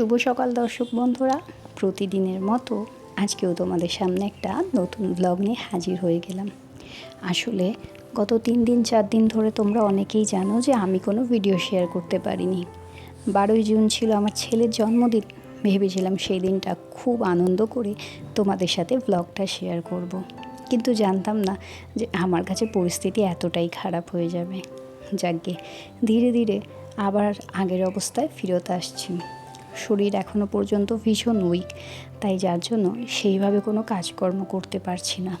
শুভ সকাল, দর্শক বন্ধুরা। প্রতিদিনের মতো আজকেও তোমাদের সামনে একটা নতুন ব্লগ নিয়ে হাজির হয়ে গেলাম। আসলে গত তিন দিন, চার দিন ধরে তোমরা অনেকেই জানো যে আমি কোনো ভিডিও শেয়ার করতে পারিনি। বারোই জুন ছিল আমার ছেলের জন্মদিন। ভেবেছিলাম সেই দিনটা খুব আনন্দ করে তোমাদের সাথে ব্লগটা শেয়ার করব। কিন্তু জানতাম না যে আমার কাছে পরিস্থিতি এতটাই খারাপ হয়ে যাবে। যাকে ধীরে ধীরে আবার আগের অবস্থায় ফিরত আসছি। শরীর এখনও পর্যন্ত ভীষণ উইক তাই যার জন্য সেইভাবে কোনো কাজকর্ম করতে পারছি না।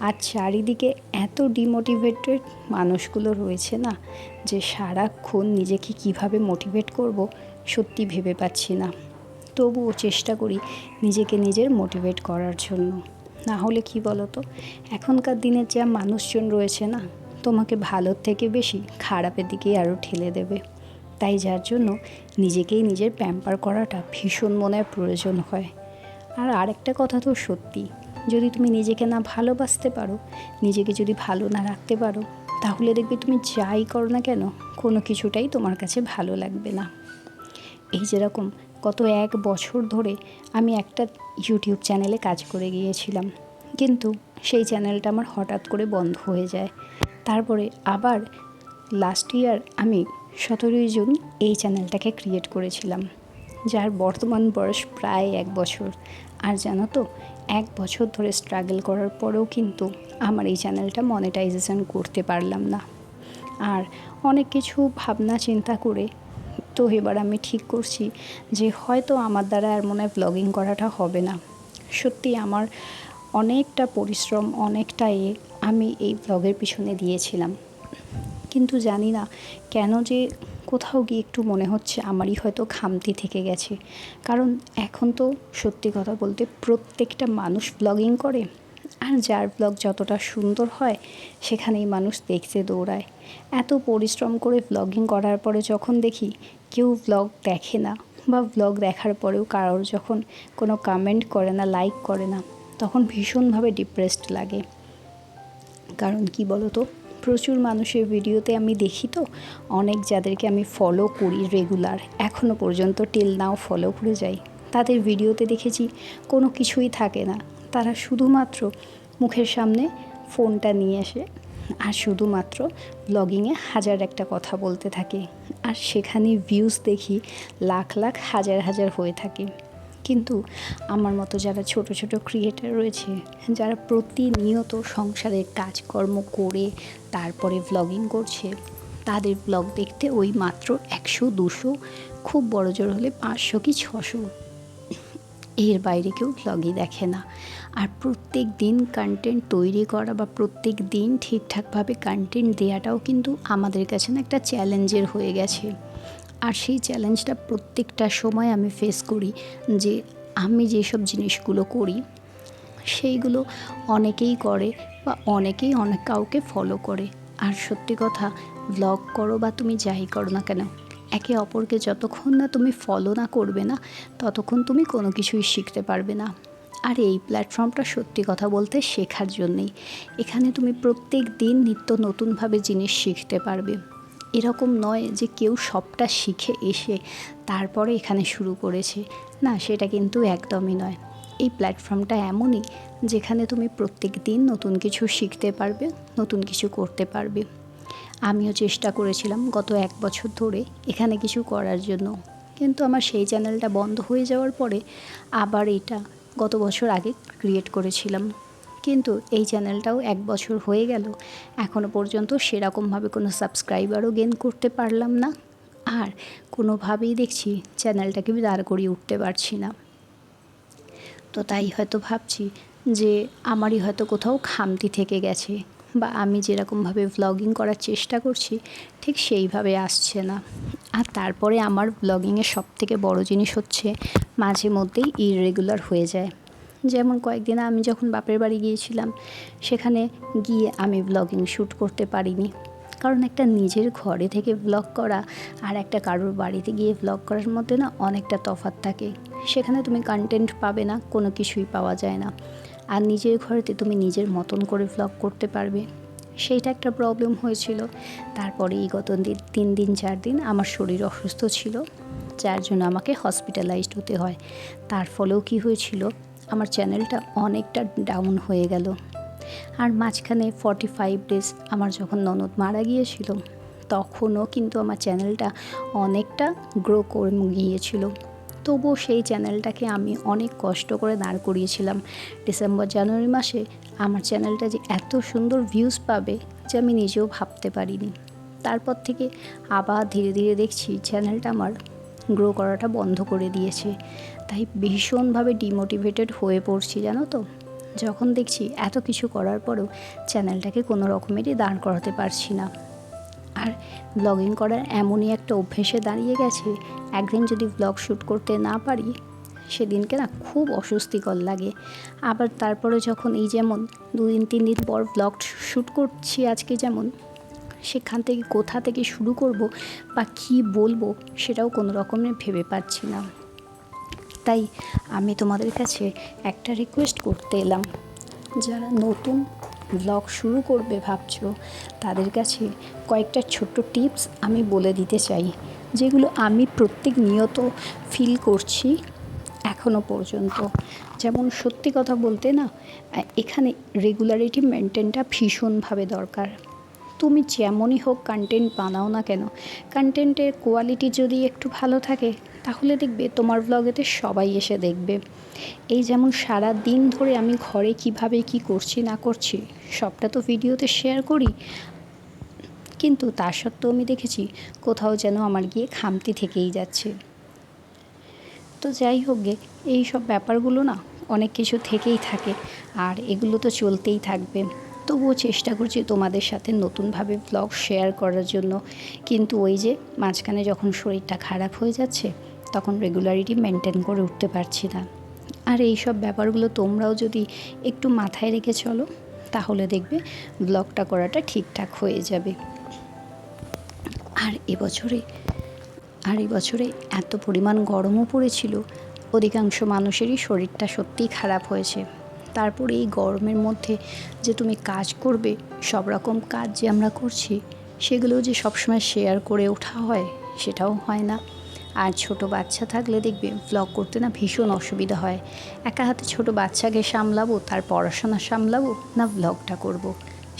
আর চারিদিকে এত ডিমোটিভেটেড মানুষগুলো রয়েছে না যে সারাক্ষণ নিজেকে কীভাবে মোটিভেট করব সত্যি ভেবে পাচ্ছি না। তবুও চেষ্টা করি নিজেকে নিজের মোটিভেট করার জন্য। না হলে কি বলো তো এখনকার দিনে যা মানুষজন রয়েছে না, তোমাকে ভালোর থেকে বেশি খারাপের দিকেই আরও ঠেলে দেবে। তাই যার জন্য নিজেকেই নিজের প্যাম্পার করাটা ভীষণ মনে প্রয়োজন হয়। আর আরেকটা কথা তো সত্যি, যদি তুমি নিজেকে না ভালোবাসতে পারো, নিজেকে যদি ভালো না রাখতে পারো, তাহলে দেখবে তুমি যাই করো না কেন, কোনো কিছুটাই তোমার কাছে ভালো লাগবে না। এই যেরকম গত এক বছর ধরে আমি একটা ইউটিউব চ্যানেলে কাজ করে গিয়েছিলাম, কিন্তু সেই চ্যানেলটা আমার হঠাৎ করে বন্ধ হয়ে যায়। তারপরে আবার লাস্ট ইয়ার আমি সতেরোই জুন এই চ্যানেলটাকে ক্রিয়েট করেছিলাম, যার বর্তমান বয়স প্রায় এক বছর। আর জানো তো, এক বছর ধরে স্ট্রাগল করার পরেও কিন্তু আমার এই চ্যানেলটা মনিটাইজেশন করতে পারলাম না। আর অনেক কিছু ভাবনা চিন্তা করে তো এবার আমি ঠিক করছি যে হয়তো আমার দ্বারা আর মনে হয় ব্লগিং করাটা হবে না। সত্যি আমার অনেকটা পরিশ্রম, অনেকটা এ আমি এই ব্লগের পিছনে দিয়েছিলাম। কিন্তু জানি না কেন যে কোথাও গিয়ে একটু মনে হচ্ছে আমারই হয়তো খামতি থেকে গেছে। কারণ এখন তো সত্যি কথা বলতে প্রত্যেকটা মানুষ ব্লগিং করে আর যার ব্লগ যতটা সুন্দর হয় সেখানেই মানুষ দেখতে দৌড়ায়। এত পরিশ্রম করে ব্লগিং করার পরে যখন দেখি কেউ ব্লগ দেখে না বা ব্লগ দেখার পরেও কারোর যখন কোনো কমেন্ট করে না লাইক করে না, তখন ভীষণভাবে ডিপ্রেসড লাগে। কারণ কি বলো তো প্রচুর মানুষের ভিডিওতে আমি দেখি তো, অনেক যাদেরকে আমি ফলো করি রেগুলার এখনও পর্যন্ত টিল নাও ফলো করে যাই। তাদের ভিডিওতে দেখেছি কোনো কিছুই থাকে না। তারা শুধুমাত্র মুখের সামনে ফোনটা নিয়ে আসে আর শুধুমাত্র ব্লগিংয়ে হাজার একটা কথা বলতে থাকে। আর সেখানে ভিউজ দেখি লাখ লাখ, হাজার হাজার হয়ে থাকে। কিন্তু আমার মতো যারা ছোট ছোট ক্রিয়েটার রয়েছে, যারা প্রতিনিয়ত সংসারের কাজকর্ম করে তারপরে ব্লগিং করছে, তাদের ব্লগ দেখতে ওই মাত্র একশো, দুশো, খুব বড় জোর হলে পাঁচশো কি ছশো। এর বাইরে কেউ ব্লগই দেখে না। আর প্রত্যেক দিন কন্টেন্ট তৈরি করা বা প্রত্যেক দিন ঠিকঠাকভাবে কন্টেন্ট দেওয়াটাও কিন্তু আমাদের কাছে না একটা চ্যালেঞ্জের হয়ে গেছে। আর সেই চ্যালেঞ্জটা প্রত্যেকটা সময় আমি ফেস করি যে আমি যেসব জিনিসগুলো করি, সেইগুলো অনেকেই করে বা অনেকেই অনেক কাউকে ফলো করে। আর সত্যি কথা ব্লগ করো বা তুমি যাই করো না কেন, একে অপরকে যতক্ষণ না তুমি ফলো না করবে না, ততক্ষণ তুমি কোনো কিছুই শিখতে পারবে না। আর এই প্ল্যাটফর্মটা সত্যি কথা বলতে শেখার জন্যেই। এখানে তুমি প্রত্যেক দিন নিত্য নতুনভাবে জিনিস শিখতে পারবে। এরকম নয় যে কেউ সবটা শিখে এসে তারপরে এখানে শুরু করেছে। না, সেটা কিন্তু একদমই নয়। এই প্ল্যাটফর্মটা এমনই যেখানে তুমি প্রত্যেক দিন নতুন কিছু শিখতে পারবে, নতুন কিছু করতে পারবে। আমিও চেষ্টা করেছিলাম গত এক বছর ধরে এখানে কিছু করার জন্য। কিন্তু আমার সেই চ্যানেলটা বন্ধ হয়ে যাওয়ার পরে আবার এটা গত বছর আগে ক্রিয়েট করেছিলাম। কিন্তু এই চ্যানেলটাও এক বছর হয়ে গেল। এখনও পর্যন্ত সেরকমভাবে কোনো সাবস্ক্রাইবারও গেন করতে পারলাম না। আর কোনোভাবেই দেখছি চ্যানেলটাকে দাঁড় করিয়ে উঠতে পারছি না। তো তাই হয়তো ভাবছি যে আমারই হয়তো কোথাও খামতি থেকে গেছে বা আমি যেরকমভাবে ভ্লগিং করার চেষ্টা করছি, ঠিক সেইভাবে আসছে না। আর তারপরে আমার ব্লগিংয়ের সব থেকে বড়ো জিনিস হচ্ছে মাঝে মধ্যেই ইররেগুলার হয়ে যায়। যেমন কয়েকদিন আমি যখন বাপের বাড়ি গিয়েছিলাম, সেখানে গিয়ে আমি ব্লগিং শ্যুট করতে পারিনি। কারণ একটা নিজের ঘরে থেকে ব্লগ করা আর একটা কারোর বাড়িতে গিয়ে ব্লগ করার মধ্যে না অনেকটা তফাৎ থাকে। সেখানে তুমি কন্টেন্ট পাবে না, কোনো কিছুই পাওয়া যায় না। আর নিজের ঘরেতে তুমি নিজের মতন করে ব্লগ করতে পারবে। সেইটা একটা প্রবলেম হয়েছিল। তারপরে এই গত তিন দিন, চার দিন আমার শরীর অসুস্থ ছিল, যার জন্য আমাকে হসপিটালাইজড হতে হয়। তার ফলেও কি হয়েছিল আমার চ্যানেলটা অনেকটা ডাউন হয়ে গেল। আর মাঝখানে ফর্টি ফাইভ ডেজ আমার যখন ননদ মারা গিয়েছিল, তখনও কিন্তু আমার চ্যানেলটা অনেকটা গ্রো করে, গিয়েছিল। তবুও সেই চ্যানেলটাকে আমি অনেক কষ্ট করে দাঁড় করিয়েছিলাম। ডিসেম্বর জানুয়ারি মাসে আমার চ্যানেলটা যে এত সুন্দর ভিউজ পাবে যে আমি নিজেও ভাবতে পারিনি। তারপর থেকে আবার ধীরে ধীরে দেখছি চ্যানেলটা আমার গ্রো করাটা বন্ধ করে দিয়েছে। তাই ভীষণভাবে ডিমোটিভেটেড হয়ে পড়ছি, জানো তো? যখন দেখছি এত কিছু করার পরেও চ্যানেলটাকে কোনো রকমেরই দাঁড় করাতে পারছি না। আর ব্লগিং করার এমনই একটা অভ্যেসে দাঁড়িয়ে গেছে, একদিন যদি ব্লগ শ্যুট করতে না পারি, সেদিনকে না খুব অস্বস্তিকর লাগে। আবার তারপরে যখন এই যেমন দুদিন তিন দিন পর ব্লগ শ্যুট করছি আজকে যেমন সেখান থেকে কোথা থেকে শুরু করব বা কী বলব সেটাও কোনো রকমে ভেবে পাচ্ছি না। তাই আমি তোমাদের কাছে একটা রিকোয়েস্ট করতে এলাম। যারা নতুন ব্লগ শুরু করবে ভাবছ, তাদের কাছে কয়েকটা ছোট্ট টিপস আমি বলে দিতে চাই, যেগুলো আমি প্রত্যেক নিয়ত ফিল করছি এখনও পর্যন্ত। যেমন সত্যি কথা বলতে না, এখানে রেগুলারিটি মেনটেনটা ভীষণভাবে দরকার। তুমি যেমনই হোক কন্টেন্ট বানাও না কেন কন্টেন্টের কোয়ালিটি যদি একটু ভালো থাকে, তাহলে দেখবে তোমার ব্লগেতে সবাই এসে দেখবে। এই যেমন সারা দিন ধরে আমি ঘরে কীভাবে কি করছি না করছি, সবটা তো ভিডিওতে শেয়ার করি। কিন্তু তা সত্ত্বেও আমি দেখেছি, কোথাও যেন আমার গিয়ে খামতি থেকেই যাচ্ছে। তো যাই হোক গে, এই সব ব্যাপারগুলো না অনেক কিছু থেকেই থাকে, আর এগুলো তো চলতেই থাকবে। তবুও চেষ্টা করছি তোমাদের সাথে নতুনভাবে ব্লগ শেয়ার করার জন্য। কিন্তু ওই যে মাঝখানে যখন শরীরটা খারাপ হয়ে যাচ্ছে, তখন রেগুলারিটি মেনটেন করে উঠতে পারছি না। আর এই সব ব্যাপারগুলো তোমরাও যদি একটু মাথায় রেখে চলো, তাহলে দেখবে ব্লগটা করাটা ঠিকঠাক হয়ে যাবে। আর এবছরে আর এবছরে এত পরিমাণ গরমও পড়েছিল, অধিকাংশ মানুষেরই শরীরটা সত্যিই খারাপ হয়েছে। তারপরে এই গরমের মধ্যে যে তুমি কাজ করবে, সব রকম কাজ যে আমরা করছি সেগুলোও যে সবসময় শেয়ার করে ওঠা হয়, সেটাও হয় না। আর ছোট বাচ্চা থাকলে দেখবে ব্লগ করতে না ভীষণ অসুবিধা হয়। একা হাতে ছোট বাচ্চাকে সামলাবো, তার পড়াশোনা সামলাবো না ব্লগটা করব।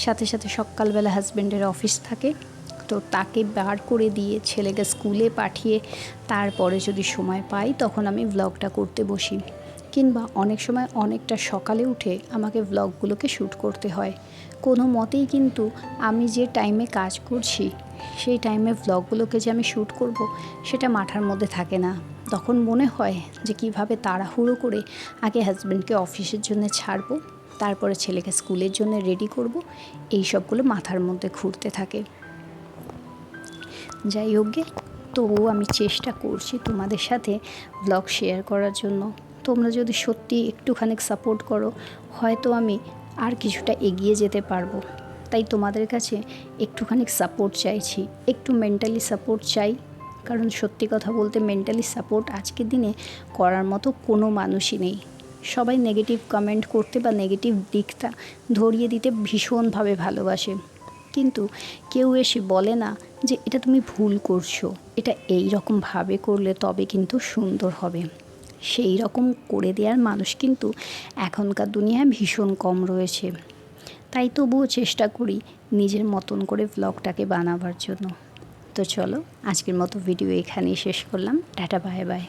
সাথে সাথে সকালবেলা হাজব্যান্ডের অফিস থাকে, তো তাকে বার করে দিয়ে ছেলেকে স্কুলে পাঠিয়ে তারপরে যদি সময় পাই, তখন আমি ব্লগটা করতে বসি। কিংবা অনেক সময় অনেকটা সকালে উঠে আমাকে ব্লগগুলোকে শ্যুট করতে হয়। কোনো মতেই কিন্তু আমি যে টাইমে কাজ করছি, সেই টাইমে ব্লগগুলোকে যে আমি শ্যুট করব, সেটা মাথার মধ্যে থাকে না। তখন মনে হয় যে কীভাবে তাড়াহুড়ো করে আগে হাজব্যান্ডকে অফিসের জন্য ছাড়বো, তারপরে ছেলেকে স্কুলের জন্য রেডি করব, এই সবগুলো মাথার মধ্যে ঘুরতে থাকে। যাই হোক তবুও আমি চেষ্টা করছি তোমাদের সাথে ব্লগ শেয়ার করার জন্য। তোমরা যদি সত্যি একটুখানি সাপোর্ট করো, হয়তো আমি আর কিছুটা এগিয়ে যেতে পারব। তাই তোমাদের কাছে একটুখানি সাপোর্ট চাইছি। একটু মেন্টালি সাপোর্ট চাই। কারণ সত্যি কথা বলতে মেন্টালি সাপোর্ট আজকের দিনে করার মতো কোনো মানুষই নেই। সবাই নেগেটিভ কমেন্ট করতে বা নেগেটিভ দিকটা ধরিয়ে দিতে ভীষণভাবে ভালোবাসে। কিন্তু কেউ এসে বলে না যে, এটা তুমি ভুল করছ। এটা এই রকমভাবে করলে তবে কিন্তু সুন্দর হবে। সেই রকম করে দেওয়ার মানুষ কিন্তু এখনকার দুনিয়ায় ভীষণ কম রয়েছে। তাই তবুও চেষ্টা করি নিজের মতন করে ব্লগটাকে বানাবার জন্য। তো চলো, আজকের মতো ভিডিও এখানেই শেষ করলাম। Tata bye bye